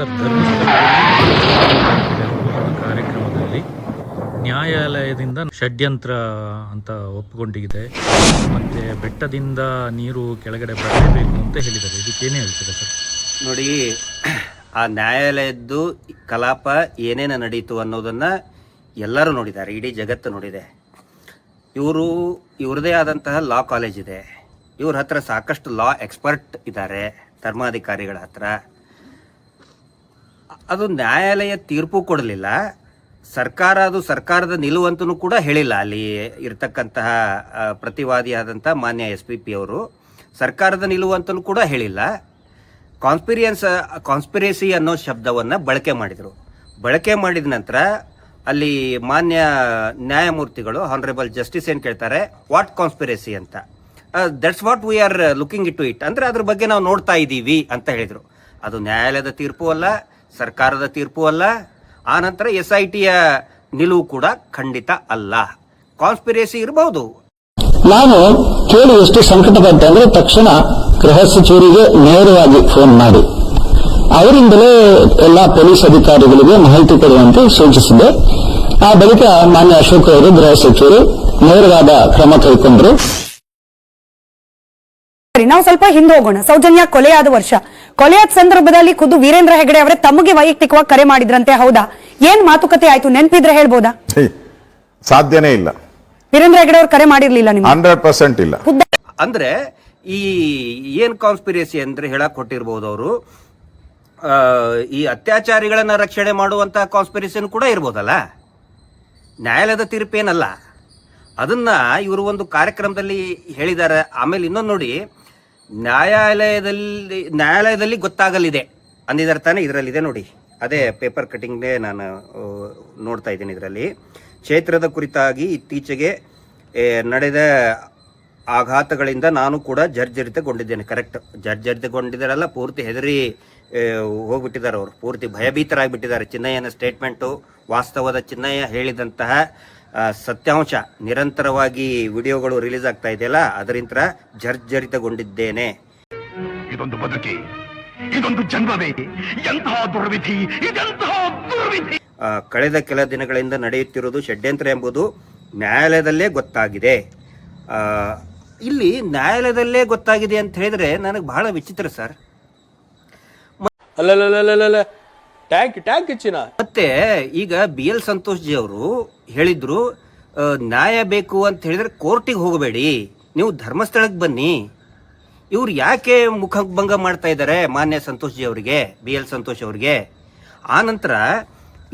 Sir, ಧರ್ಮಸ್ಥಳದಲ್ಲಿ ಕಾರ್ಯಕ್ರಮದಲ್ಲಿ ನ್ಯಾಯಾಲಯದಿಂದ ಷಡ್ಯಂತ್ರ ಅಂತ ಒಪ್ಪಿಕೊಂಡಿದೆ. ಮತ್ತೆ ಬೆಟ್ಟದಿಂದ ನೀರು ಕೆಳಗಡೆ ಬರಲೇಬೇಕು ಅಂತ ಹೇಳಿದ್ದಾರೆ. ಇದಕ್ಕೇನೇ ಹೇಳ್ತೀರಾ ಸರ್? ನೋಡಿ, ಆ ನ್ಯಾಯಾಲಯದ್ದು ಕಲಾಪ ಏನೇನು ನಡೀತು ಅನ್ನೋದನ್ನ ಎಲ್ಲರೂ ನೋಡಿದ್ದಾರೆ. ಇಡೀ ಜಗತ್ತು ನೋಡಿದೆ. ಇವರು ಇವ್ರದೇ ಆದಂತಹ ಲಾ ಕಾಲೇಜ್ ಇದೆ. ಇವ್ರ ಹತ್ರ ಸಾಕಷ್ಟು ಲಾ ಎಕ್ಸ್ಪರ್ಟ್ ಇದ್ದಾರೆ, ಧರ್ಮಾಧಿಕಾರಿಗಳ ಹತ್ರ. ಅದು ನ್ಯಾಯಾಲಯ ತೀರ್ಪು ಕೊಡಲಿಲ್ಲ. ಸರ್ಕಾರ ಅದು ಸರ್ಕಾರದ ನಿಲುವಂತೂ ಕೂಡ ಹೇಳಿಲ್ಲ. ಅಲ್ಲಿ ಇರತಕ್ಕಂತಹ ಪ್ರತಿವಾದಿಯಾದಂಥ ಮಾನ್ಯ ಎಸ್ ಪಿ ಪಿ ಅವರು ಸರ್ಕಾರದ ನಿಲುವಂತೂ ಕೂಡ ಹೇಳಿಲ್ಲ. ಕಾನ್ಸ್ಪಿರಿಯನ್ಸ್, ಕಾನ್ಸ್ಪಿರೇಸಿ ಅನ್ನೋ ಶಬ್ದವನ್ನು ಬಳಕೆ ಮಾಡಿದರು. ಬಳಕೆ ಮಾಡಿದ ನಂತರ ಅಲ್ಲಿ ಮಾನ್ಯ ನ್ಯಾಯಮೂರ್ತಿಗಳು ಹಾನರೇಬಲ್ ಜಸ್ಟಿಸ್ ಏನು ಕೇಳ್ತಾರೆ? ವಾಟ್ ಕಾನ್ಸ್ಪಿರೇಸಿ ಅಂತ. That's what we are looking it to it ಅಂದರೆ ಅದ್ರ ಬಗ್ಗೆ ನಾವು ನೋಡ್ತಾ ಇದ್ದೀವಿ ಅಂತ ಹೇಳಿದರು. ಅದು ನ್ಯಾಯಾಲಯದ ತೀರ್ಪು ಅಲ್ಲ ಸರ್ಕಾರದ ತೀರ್ಪು ಅಲ್ಲ ಆ ನಂತರ ಎಸ್ ಐ ಟಿಯ ನಿಲುವು ಕೂಡ ಖಂಡಿತ ಅಲ್ಲ. ಕಾನ್ಸ್ಪಿರೇಸಿ ಇರಬಹುದು ನಾನು ಕೇಳಿ ಎಷ್ಟು ಸಂಕಟ ಬಂತೆ ಅಂದ್ರೆ ತಕ್ಷಣ ಗೃಹ ಸಚಿವರಿಗೆ ನೇರವಾಗಿ ಫೋನ್ ಮಾಡಿ. ಅವರಿಂದಲೇ ಎಲ್ಲಾ ಪೊಲೀಸ್ ಅಧಿಕಾರಿಗಳಿಗೆ ಮಾಹಿತಿ ಕೊಡುವಂತೆ ಸೂಚಿಸಿದೆ. ಆ ಬಳಿಕ ಮಾನ್ಯ ಅಶೋಕ್ ಅವರು ಗೃಹ ಸಚಿವರು ನೇರವಾದ ಕ್ರಮ ಕೈಗೊಂಡರು. ಸರಿ ನಾವು ಸ್ವಲ್ಪ ಹಿಂದೆ ಹೋಗೋಣ. ಸೌಜನ್ಯ ಕೊಲೆಯಾದ ವರ್ಷ. ಕೊಲೆಯಾದ ಸಂದರ್ಭದಲ್ಲಿ ಖುದ್ದು ವೀರೇಂದ್ರ ಹೆಗಡೆ ಅವರೇ ತಮಗೆ ವೈಯಕ್ತಿಕವಾಗಿ ಕರೆ ಮಾಡಿದ್ರಂತೆ ಹೌದಾ? ಏನ್ ಮಾತುಕತೆ ಆಯ್ತು? ನೆನಪಿದ್ರೆ ಹೇಳ್ಬೋದಾ? ಸಾಧ್ಯನೇ ಇಲ್ಲ. ವೀರೇಂದ್ರ ಹೆಗಡೆ ಅವರು ಕರೆ ಮಾಡಿರ್ಲಿಲ್ಲ ನಿಮ್ಗೆ? ಹಂಡ್ರೆಡ್ ಪರ್ಸೆಂಟ್ ಇಲ್ಲ. ಖುದ್ದ ಅಂದ್ರೆ ಈ ಏನ್ ಕಾನ್ಸ್ಪಿರೇಸಿ ಅಂದ್ರೆ ಹೇಳಕ್ ಕೊಟ್ಟಿರ್ಬೋದು ಅವರು. ಈ ಅತ್ಯಾಚಾರಿಗಳನ್ನ ರಕ್ಷಣೆ ಮಾಡುವಂತ ಕಾನ್ಸ್ಪಿರೇಸಿನ್ ಕೂಡ ಇರ್ಬೋದಲ್ಲ? ನ್ಯಾಯಾಲಯದ ತೀರ್ಪೇನಲ್ಲ. ಅದನ್ನ ಇವರು ಒಂದು ಕಾರ್ಯಕ್ರಮದಲ್ಲಿ ಹೇಳಿದ್ದಾರೆ. ಆಮೇಲೆ ಇನ್ನೊಂದು ನೋಡಿ ನ್ಯಾಯಾಲಯದಲ್ಲಿ ನ್ಯಾಯಾಲಯದಲ್ಲಿ ಗೊತ್ತಾಗಲಿದೆ. ಅಂದಿದ್ದಾರೆ ತಾನೇ ಇದರಲ್ಲಿದೆ ನೋಡಿ. ಅದೇ ಪೇಪರ್ ಕಟಿಂಗ್ನೇ ನಾನು ನೋಡ್ತಾ ಇದ್ದೀನಿ ಇದರಲ್ಲಿ. ಕ್ಷೇತ್ರದ ಕುರಿತಾಗಿ ಇತ್ತೀಚೆಗೆ ನಡೆದ ಆಘಾತಗಳಿಂದ ನಾನು ಕೂಡ ಜರ್ಜರಿತಗೊಂಡಿದ್ದೇನೆ. ಕರೆಕ್ಟ್. ಜರ್ಜರಿತಗೊಂಡಿದ್ದಾರಲ್ಲ, ಪೂರ್ತಿ ಹೆದರಿ ಹೋಗ್ಬಿಟ್ಟಿದ್ದಾರೆ ಅವರು. ಪೂರ್ತಿ ಭಯಭೀತರಾಗಿಬಿಟ್ಟಿದ್ದಾರೆ. ಚಿನ್ನಯ್ಯನ ಸ್ಟೇಟ್ಮೆಂಟು ವಾಸ್ತವದ ಚಿನ್ನಯ್ಯ ಹೇಳಿದಂತಹ ಸತ್ಯಾಂಶ ನಿರಂತರವಾಗಿ ವಿಡಿಯೋಗಳು ರಿಲೀಸ್ ಆಗ್ತಾ ಇದೆಯಲ್ಲ ಅದರಿಂದ ಜರ್ಜರಿತಗೊಂಡಿದ್ದೇನೆ. ಇದೊಂದು ಬದುಕಿ ಇದೊಂದು ಜನ್ಮವೇ ಎಂತಹ ದುರ್ವಿಧಿ ಇದೆಂತಹ ದುರ್ವಿಧಿ! ಕಳೆದ ಕೆಲ ದಿನಗಳಿಂದ ನಡೆಯುತ್ತಿರುವುದು ಷಡ್ಯಂತ್ರ ಎಂಬುದು ನ್ಯಾಯಾಲಯದಲ್ಲೇ ಗೊತ್ತಾಗಿದೆ. ಇಲ್ಲಿ ನ್ಯಾಯಾಲಯದಲ್ಲೇ ಗೊತ್ತಾಗಿದೆ ಅಂತ ಹೇಳಿದ್ರೆ ನನಗೆ ಬಹಳ ವಿಚಿತ್ರ ಸರ್. ಅಲ್ಲ ಟ್ಯಾಂಕ್ ಟ್ಯಾಂಕ್ ಹೆಚ್ಚಿನ ಮತ್ತೆ ಈಗ ಬಿ ಎಲ್ ಸಂತೋಷ್ ಜಿ ಅವರು ಹೇಳಿದ್ರು ನ್ಯಾಯ ಬೇಕು ಅಂತ ಹೇಳಿದ್ರೆ ಕೋರ್ಟಿಗೆ ಹೋಗಬೇಡಿ. ನೀವು ಧರ್ಮಸ್ಥಳಕ್ಕೆ ಬನ್ನಿ. ಇವ್ರು ಯಾಕೆ ಮುಖಭಂಗ ಮಾಡ್ತಾ ಇದ್ದಾರೆ ಮಾನ್ಯ ಸಂತೋಷ್ ಜಿ ಅವರಿಗೆ, ಬಿ ಎಲ್ ಸಂತೋಷ್ ಅವರಿಗೆ? ಆ ನಂತರ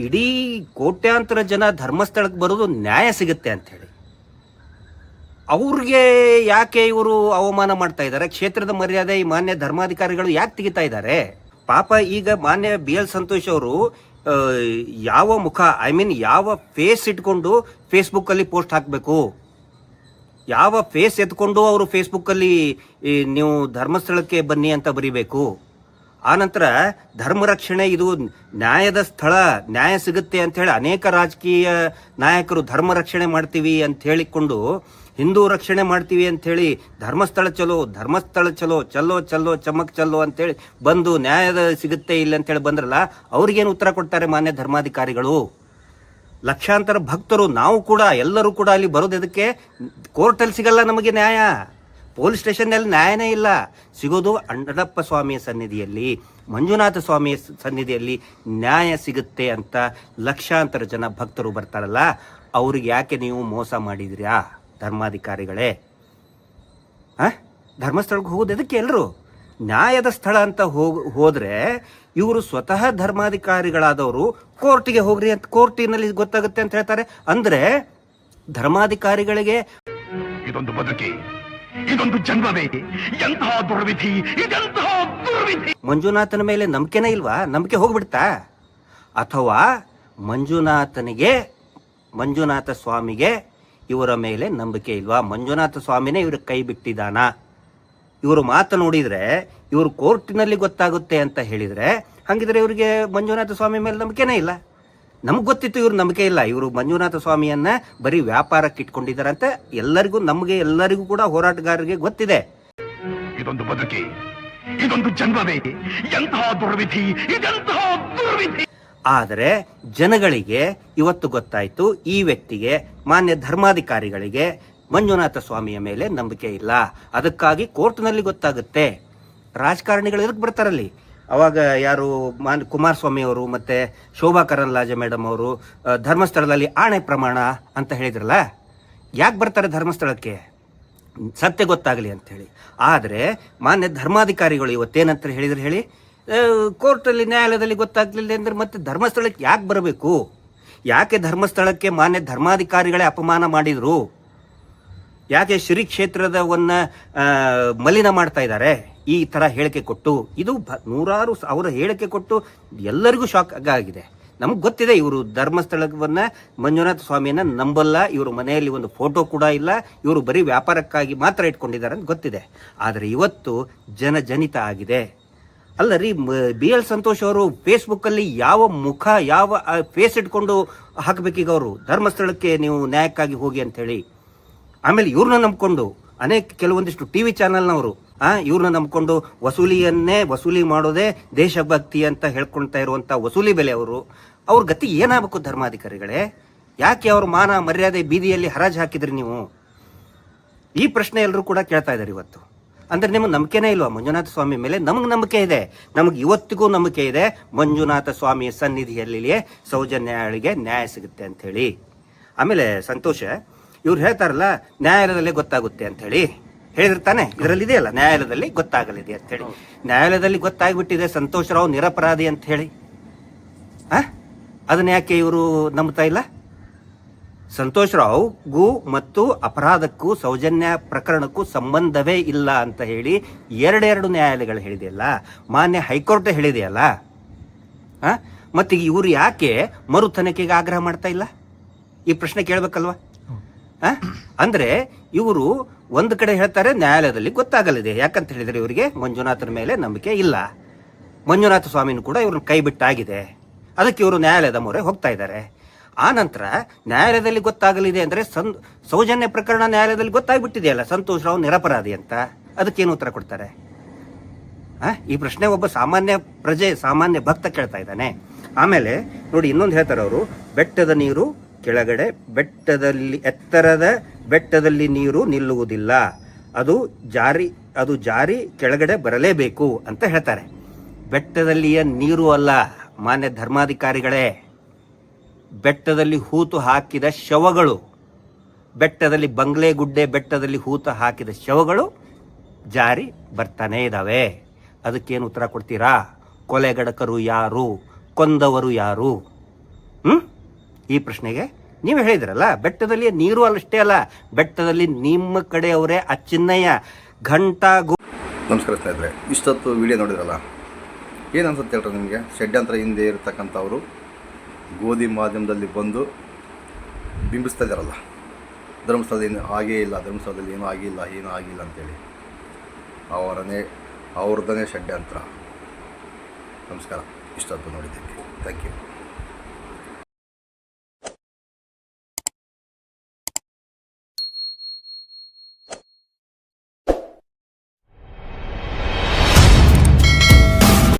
ಇಡೀ ಕೋಟ್ಯಾಂತರ ಜನ ಧರ್ಮಸ್ಥಳಕ್ಕೆ ಬರೋದು ನ್ಯಾಯ ಸಿಗುತ್ತೆ ಅಂತ ಹೇಳಿ. ಅವ್ರಿಗೆ ಯಾಕೆ ಇವರು ಅವಮಾನ ಮಾಡ್ತಾ ಇದ್ದಾರೆ ಕ್ಷೇತ್ರದ ಮರ್ಯಾದೆ ಈ ಮಾನ್ಯ ಧರ್ಮಾಧಿಕಾರಿಗಳು ಯಾಕೆ ತೆಗಿತಾ ಇದ್ದಾರೆ ಪಾಪ ಈಗ ಮಾನ್ಯ ಬಿ ಎಲ್ ಸಂತೋಷ್ ಅವರು ಯಾವ ಮುಖ ಐ ಮೀನ್ ಯಾವ ಫೇಸ್ ಇಟ್ಕೊಂಡು ಫೇಸ್ಬುಕ್ ಅಲ್ಲಿ ಪೋಸ್ಟ್ ಹಾಕಬೇಕು? ಯಾವ ಫೇಸ್ ಎತ್ಕೊಂಡು ಅವರು ಫೇಸ್ಬುಕ್ ಅಲ್ಲಿ ನೀವು ಧರ್ಮಸ್ಥಳಕ್ಕೆ ಬನ್ನಿ ಅಂತ ಬರಿಬೇಕು? ಆನಂತರ ಧರ್ಮ ರಕ್ಷಣೆ ಇದು ನ್ಯಾಯದ ಸ್ಥಳ, ನ್ಯಾಯ ಸಿಗುತ್ತೆ ಅಂತ ಹೇಳಿ ಅನೇಕ ರಾಜಕೀಯ ನಾಯಕರು ಧರ್ಮ ರಕ್ಷಣೆ ಮಾಡ್ತೀವಿ ಅಂತ ಹೇಳಿಕೊಂಡು ಹಿಂದೂ ರಕ್ಷಣೆ ಮಾಡ್ತೀವಿ ಅಂಥೇಳಿ ಧರ್ಮಸ್ಥಳ ಚಲೋ ಧರ್ಮಸ್ಥಳ ಚಲೋ ಚಲೋ ಚಲೋ ಚಮಕ್ ಚಲೋ ಅಂತೇಳಿ ಬಂದು ನ್ಯಾಯದ ಸಿಗುತ್ತೆ ಇಲ್ಲ ಅಂತೇಳಿ ಬಂದ್ರಲ್ಲ, ಅವ್ರಿಗೇನು ಉತ್ತರ ಕೊಡ್ತಾರೆ ಮಾನ್ಯ ಧರ್ಮಾಧಿಕಾರಿಗಳು? ಲಕ್ಷಾಂತರ ಭಕ್ತರು ನಾವು ಕೂಡ, ಎಲ್ಲರೂ ಕೂಡ ಅಲ್ಲಿ ಬರೋದಕ್ಕೆ ಕೋರ್ಟಲ್ಲಿ ಸಿಗಲ್ಲ ನಮಗೆ ನ್ಯಾಯ. ಪೊಲೀಸ್ ಸ್ಟೇಷನ್ನಲ್ಲಿ ನ್ಯಾಯನೇ ಇಲ್ಲ. ಸಿಗೋದು ಅಂಡಪ್ಪ ಸ್ವಾಮಿಯ ಸನ್ನಿಧಿಯಲ್ಲಿ, ಮಂಜುನಾಥ ಸ್ವಾಮಿಯ ಸನ್ನಿಧಿಯಲ್ಲಿ ನ್ಯಾಯ ಸಿಗುತ್ತೆ ಅಂತ ಲಕ್ಷಾಂತರ ಜನ ಭಕ್ತರು ಬರ್ತಾರಲ್ಲ, ಅವ್ರಿಗೆ ಯಾಕೆ ನೀವು ಮೋಸ ಮಾಡಿದಿರಾ ಧರ್ಮಾಧಿಕಾರಿಗಳೇ. ಆ? ಧರ್ಮಸ್ಥಳಕ್ಕೆ ಹೋಗೋದು ಎದಕ್ಕೆ ಎಲ್ಲರೂ ನ್ಯಾಯದ ಸ್ಥಳ ಅಂತ ಹೋಗ್ ಹೋದರೆ ಇವರು ಸ್ವತಃ ಧರ್ಮಾಧಿಕಾರಿಗಳಾದವರು ಕೋರ್ಟಿಗೆ ಹೋಗ್ರಿ ಅಂತ ಕೋರ್ಟಿನಲ್ಲಿ ಗೊತ್ತಾಗುತ್ತೆ ಅಂತ ಹೇಳ್ತಾರೆ. ಅಂದ್ರೆ ಧರ್ಮಾಧಿಕಾರಿಗಳಿಗೆ ಇದೊಂದು ಬದುಕಿ ಇದೊಂದು ಜನ್ಮವೇ ಎಂತಹ ದುರ್ವಿಧಿ ಇದೆಂತಹ ದುರ್ವಿಧಿ? ಮಂಜುನಾಥನ ಮೇಲೆ ನಂಬಿಕೆನೇ ಇಲ್ವಾ? ನಂಬಿಕೆ ಹೋಗ್ಬಿಡ್ತಾ? ಅಥವಾ ಮಂಜುನಾಥನಿಗೆ ಮಂಜುನಾಥ ಸ್ವಾಮಿಗೆ ಇವರ ಮೇಲೆ ನಂಬಿಕೆ ಇಲ್ವಾ? ಮಂಜುನಾಥ ಸ್ವಾಮಿನೇ ಇವ್ರ ಕೈ ಬಿಟ್ಟಿದಾನ ಇವರು ಮಾತು ನೋಡಿದ್ರೆ, ಇವರು ಕೋರ್ಟಿನಲ್ಲಿ ಗೊತ್ತಾಗುತ್ತೆ ಅಂತ ಹೇಳಿದ್ರೆ, ಹಾಗಿದ್ರೆ ಇವರಿಗೆ ಮಂಜುನಾಥ ಸ್ವಾಮಿ ಮೇಲೆ ನಂಬಿಕೆನೇ ಇಲ್ಲ. ನಮ್ಗೆ ಗೊತ್ತಿತ್ತು ಇವ್ರ ನಂಬಿಕೆ ಇಲ್ಲ. ಇವರು ಮಂಜುನಾಥ ಸ್ವಾಮಿಯನ್ನ ಬರೀ ವ್ಯಾಪಾರಕ್ಕೆ ಇಟ್ಕೊಂಡಿದ್ದಾರೆ ಅಂತ ಎಲ್ಲರಿಗೂ ನಮಗೆ, ಎಲ್ಲರಿಗೂ ಕೂಡ ಹೋರಾಟಗಾರರಿಗೆ ಗೊತ್ತಿದೆ. ಇದೊಂದು ಬದುಕಿ, ಇದೊಂದು ಜನ್ಮವೇ ಎಂತಹ ದುರ್ವಿಧಿ ಇದೆಂತಹ ಆದರೆ ಜನಗಳಿಗೆ ಇವತ್ತು ಗೊತ್ತಾಯಿತು ಈ ವ್ಯಕ್ತಿಗೆ ಮಾನ್ಯ ಧರ್ಮಾಧಿಕಾರಿಗಳಿಗೆ ಮಂಜುನಾಥ ಸ್ವಾಮಿಯ ಮೇಲೆ ನಂಬಿಕೆ ಇಲ್ಲ. ಅದಕ್ಕಾಗಿ ಕೋರ್ಟ್ನಲ್ಲಿ ಗೊತ್ತಾಗುತ್ತೆ. ರಾಜಕಾರಣಿಗಳು ಎದಕ್ಕೆ ಬರ್ತಾರಲ್ಲಿ? ಅವಾಗ ಯಾರು ಮಾನ್ ಕುಮಾರಸ್ವಾಮಿ ಅವರು ಮತ್ತೆ ಶೋಭಾ ಕರಂದ್ಲಾಜೆ ಮೇಡಮ್ ಅವರು ಧರ್ಮಸ್ಥಳದಲ್ಲಿ ಆಣೆ ಪ್ರಮಾಣ ಅಂತ ಹೇಳಿದ್ರಲ್ಲ? ಯಾಕೆ ಬರ್ತಾರೆ ಧರ್ಮಸ್ಥಳಕ್ಕೆ? ಸತ್ಯ ಗೊತ್ತಾಗಲಿ ಅಂತ ಹೇಳಿ. ಆದರೆ ಮಾನ್ಯ ಧರ್ಮಾಧಿಕಾರಿಗಳು ಇವತ್ತೇನಂತ ಹೇಳಿದ್ರೆ ಹೇಳಿ? ಕೋರ್ಟಲ್ಲಿ, ನ್ಯಾಯಾಲಯದಲ್ಲಿ ಗೊತ್ತಾಗ್ಲಿಲ್ಲ ಅಂದ್ರೆ ಮತ್ತೆ ಧರ್ಮಸ್ಥಳಕ್ಕೆ ಯಾಕೆ ಬರಬೇಕು? ಯಾಕೆ ಧರ್ಮಸ್ಥಳಕ್ಕೆ ಮಾನ್ಯ ಧರ್ಮಾಧಿಕಾರಿಗಳೇ ಅಪಮಾನ ಮಾಡಿದ್ರು? ಯಾಕೆ ಶ್ರೀ ಕ್ಷೇತ್ರದವನ್ನ ಮಲಿನ ಮಾಡ್ತಾ ಇದ್ದಾರೆ? ಈ ತರ ಹೇಳಿಕೆ ಕೊಟ್ಟು, ಇದು ನೂರಾರು ಅವರ ಹೇಳಿಕೆ ಕೊಟ್ಟು ಎಲ್ಲರಿಗೂ ಶಾಕ್ ಆಗಿದೆ. ನಮ್ಗೆ ಗೊತ್ತಿದೆ ಇವರು ಧರ್ಮಸ್ಥಳವನ್ನ ಮಂಜುನಾಥ ಸ್ವಾಮಿಯನ್ನ ನಂಬಲ್ಲ, ಇವರು ಮನೆಯಲ್ಲಿ ಒಂದು ಫೋಟೋ ಕೂಡ ಇಲ್ಲ, ಇವರು ಬರೀ ವ್ಯಾಪಾರಕ್ಕಾಗಿ ಮಾತ್ರ ಇಟ್ಕೊಂಡಿದ್ದಾರೆ ಅಂತ ಗೊತ್ತಿದೆ. ಆದರೆ ಇವತ್ತು ಜನಜನಿತ ಆಗಿದೆ. ಅಲ್ಲ ರೀ ಬಿ ಎಲ್ ಸಂತೋಷ್ ಅವರು ಫೇಸ್ಬುಕ್ ಅಲ್ಲಿ ಯಾವ ಮುಖ, ಯಾವ ಫೇಸ್ ಇಟ್ಕೊಂಡು ಹಾಕಬೇಕೀಗ ಅವರು? ಧರ್ಮಸ್ಥಳಕ್ಕೆ ನೀವು ನ್ಯಾಯಕ್ಕಾಗಿ ಹೋಗಿ ಅಂತ ಹೇಳಿ ಆಮೇಲೆ ಇವ್ರನ್ನ ನಂಬ್ಕೊಂಡು, ಅನೇಕ ಕೆಲವೊಂದಿಷ್ಟು ಟಿವಿ ಚಾನೆಲ್ನವರು, ಆ, ಇವ್ರನ್ನ ನಂಬಿಕೊಂಡು ವಸೂಲಿಯನ್ನೇ ವಸೂಲಿ ಮಾಡೋದೇ ದೇಶಭಕ್ತಿ ಅಂತ ಹೇಳ್ಕೊಳ್ತಾ ಇರುವಂಥ ವಸೂಲಿ ಬೆಲೆ ಅವರು. ಅವ್ರ ಗತಿ ಏನಾಗಬೇಕು ಧರ್ಮಾಧಿಕಾರಿಗಳೇ? ಯಾಕೆ ಅವ್ರ ಮಾನ ಮರ್ಯಾದೆ ಬೀದಿಯಲ್ಲಿ ಹರಾಜು ಹಾಕಿದ್ರಿ ನೀವು? ಈ ಪ್ರಶ್ನೆ ಎಲ್ಲರೂ ಕೂಡ ಕೇಳ್ತಾ ಇದ್ದಾರೆ ಇವತ್ತು. ಅಂದ್ರೆ ನಿಮಗೆ ನಂಬಿಕೆನೇ ಇಲ್ವಾ? ಮಂಜುನಾಥ ಸ್ವಾಮಿ ಮೇಲೆ ನಮಗೆ ನಂಬಿಕೆ ಇದೆ. ನಮಗೆ ಇವತ್ತಿಗೂ ನಂಬಿಕೆ ಇದೆ. ಮಂಜುನಾಥ ಸ್ವಾಮಿಯ ಸನ್ನಿಧಿಯಲ್ಲಿಯೇ ಸೌಜನ್ಯಗಳಿಗೆ ನ್ಯಾಯ ಸಿಗುತ್ತೆ ಅಂತ ಹೇಳಿ. ಆಮೇಲೆ ಸಂತೋಷ, ಇವ್ರು ಹೇಳ್ತಾರಲ್ಲ, ನ್ಯಾಯಾಲಯದಲ್ಲೇ ಗೊತ್ತಾಗುತ್ತೆ ಅಂತ ಹೇಳಿ. ಹೇಳಿದ್ರೆ ತಾನೆ? ಇದರಲ್ಲಿ ಇದೆಯಲ್ಲ ನ್ಯಾಯಾಲಯದಲ್ಲಿ ಗೊತ್ತಾಗಲಿದೆ ಅಂತ ಹೇಳಿ. ನ್ಯಾಯಾಲಯದಲ್ಲಿ ಗೊತ್ತಾಗ್ಬಿಟ್ಟಿದೆ ಸಂತೋಷ್ ರಾವ್ ನಿರಪರಾಧಿ ಅಂತ ಹೇಳಿ. ಅದನ್ನ ಯಾಕೆ ಇವರು ನಂಬ್ತಾ ಇಲ್ಲ? ಸಂತೋಷ್ ರಾವ್ಗೂ ಮತ್ತು ಅಪರಾಧಕ್ಕೂ ಸೌಜನ್ಯ ಪ್ರಕರಣಕ್ಕೂ ಸಂಬಂಧವೇ ಇಲ್ಲ ಅಂತ ಹೇಳಿ ಎರಡೆರಡು ನ್ಯಾಯಾಲಯಗಳು ಹೇಳಿದೆಯಲ್ಲ? ಮಾನ್ಯ ಹೈಕೋರ್ಟ್ ಹೇಳಿದೆಯಲ್ಲ? ಮತ್ತೆ ಇವರು ಯಾಕೆ ಮರು ತನಿಖೆಗೆ ಆಗ್ರಹ ಮಾಡ್ತಾ ಇಲ್ಲ? ಈ ಪ್ರಶ್ನೆ ಕೇಳಬೇಕಲ್ವಾ? ಅಂದ್ರೆ ಇವರು ಒಂದು ಕಡೆ ಹೇಳ್ತಾರೆ ನ್ಯಾಯಾಲಯದಲ್ಲಿ ಗೊತ್ತಾಗಲಿದೆ. ಯಾಕಂತ ಹೇಳಿದರೆ ಇವರಿಗೆ ಮಂಜುನಾಥನ ಮೇಲೆ ನಂಬಿಕೆ ಇಲ್ಲ. ಮಂಜುನಾಥ ಸ್ವಾಮಿನೂ ಕೂಡ ಇವ್ರನ್ನ ಕೈ ಬಿಟ್ಟಾಗಿದೆ. ಅದಕ್ಕೆ ಇವರು ನ್ಯಾಯಾಲಯದ ಮೊರೆ ಹೋಗ್ತಾ ಇದ್ದಾರೆ. ಆ ನಂತರ ನ್ಯಾಯಾಲಯದಲ್ಲಿ ಗೊತ್ತಾಗಲಿದೆ ಅಂದ್ರೆ ಸಂ, ಸೌಜನ್ಯ ಪ್ರಕರಣ ನ್ಯಾಯಾಲಯದಲ್ಲಿ ಗೊತ್ತಾಗ್ಬಿಟ್ಟಿದೆಯಲ್ಲ, ಸಂತೋಷ್ ರಾವ್ ನಿರಪರಾಧಿ ಅಂತ. ಅದಕ್ಕೇನು ಉತ್ತರ ಕೊಡ್ತಾರೆ? ಈ ಪ್ರಶ್ನೆ ಒಬ್ಬ ಸಾಮಾನ್ಯ ಪ್ರಜೆ, ಸಾಮಾನ್ಯ ಭಕ್ತ ಕೇಳ್ತಾ ಇದ್ದಾನೆ. ಆಮೇಲೆ ನೋಡಿ, ಇನ್ನೊಂದು ಹೇಳ್ತಾರೆ ಅವರು, ಬೆಟ್ಟದ ನೀರು ಕೆಳಗಡೆ, ಬೆಟ್ಟದಲ್ಲಿ ಎತ್ತರದ ಬೆಟ್ಟದಲ್ಲಿ ನೀರು ನಿಲ್ಲುವುದಿಲ್ಲ. ಅದು ಜಾರಿ ಅದು ಜಾರಿ ಕೆಳಗಡೆ ಬರಲೇಬೇಕು ಅಂತ ಹೇಳ್ತಾರೆ. ಬೆಟ್ಟದಲ್ಲಿಯ ನೀರು ಅಲ್ಲ, ಮಾನ್ಯ ಧರ್ಮಾಧಿಕಾರಿಗಳೇ. ಬೆಟ್ಟದಲ್ಲಿ ಹೂತು ಹಾಕಿದ ಶವಗಳು, ಬೆಟ್ಟದಲ್ಲಿ ಬಂಗ್ಲೆ ಗುಡ್ಡೆ ಬೆಟ್ಟದಲ್ಲಿ ಹೂತು ಹಾಕಿದ ಶವಗಳು ಜಾರಿ ಬರ್ತಾನೆ ಇದ್ದಾವೆ ಅದಕ್ಕೇನು ಉತ್ತರ ಕೊಡ್ತೀರಾ? ಕೊಲೆಗಡಕರು ಯಾರು? ಕೊಂದವರು ಯಾರು? ಹ್ಮ್? ಈ ಪ್ರಶ್ನೆಗೆ ನೀವು ಹೇಳಿದ್ರಲ್ಲ ಬೆಟ್ಟದಲ್ಲಿ ನೀರು ಅಲ್ಲಷ್ಟೇ ಅಲ್ಲ, ಬೆಟ್ಟದಲ್ಲಿ ನಿಮ್ಮ ಕಡೆಯವರೇ ಅಚ್ಚಿನ್ನಯ್ಯ ಘಂಟಾ ಗು ನಮಸ್ಕಾರ ಸ್ನೇಹಿತರೆ, ಇಷ್ಟೊತ್ತು ವಿಡಿಯೋ ನೋಡಿದ್ರಲ್ಲ? ಏನು ಅನ್ಸುತ್ತೆ ಹೇಳ್ರಿ ನಿಮಗೆ? ಷಡ್ಯಂತ್ರ ಹಿಂದೆ ಇರತಕ್ಕಂಥವರು ಗೋಧಿ ಮಾಧ್ಯಮದಲ್ಲಿ ಬಂದು ಬಿಂಬಿಸ್ತಾ ಇದ್ದಾರಲ್ಲ ಧರ್ಮಸ್ಥಳದ ಏನು ಆಗೇ ಇಲ್ಲ, ಧರ್ಮಸ್ಥಳದಲ್ಲಿ ಏನೂ ಆಗಿಲ್ಲ ಏನೂ ಆಗಿಲ್ಲ ಅಂತೇಳಿ. ಅವರನ್ನೇ ಅವ್ರದ್ದನೇ ಷಡ್ಯಂತ್ರ. ನಮಸ್ಕಾರ. ಇಷ್ಟೊತ್ತು ನೋಡಿದ್ದಕ್ಕೆ. Thank you.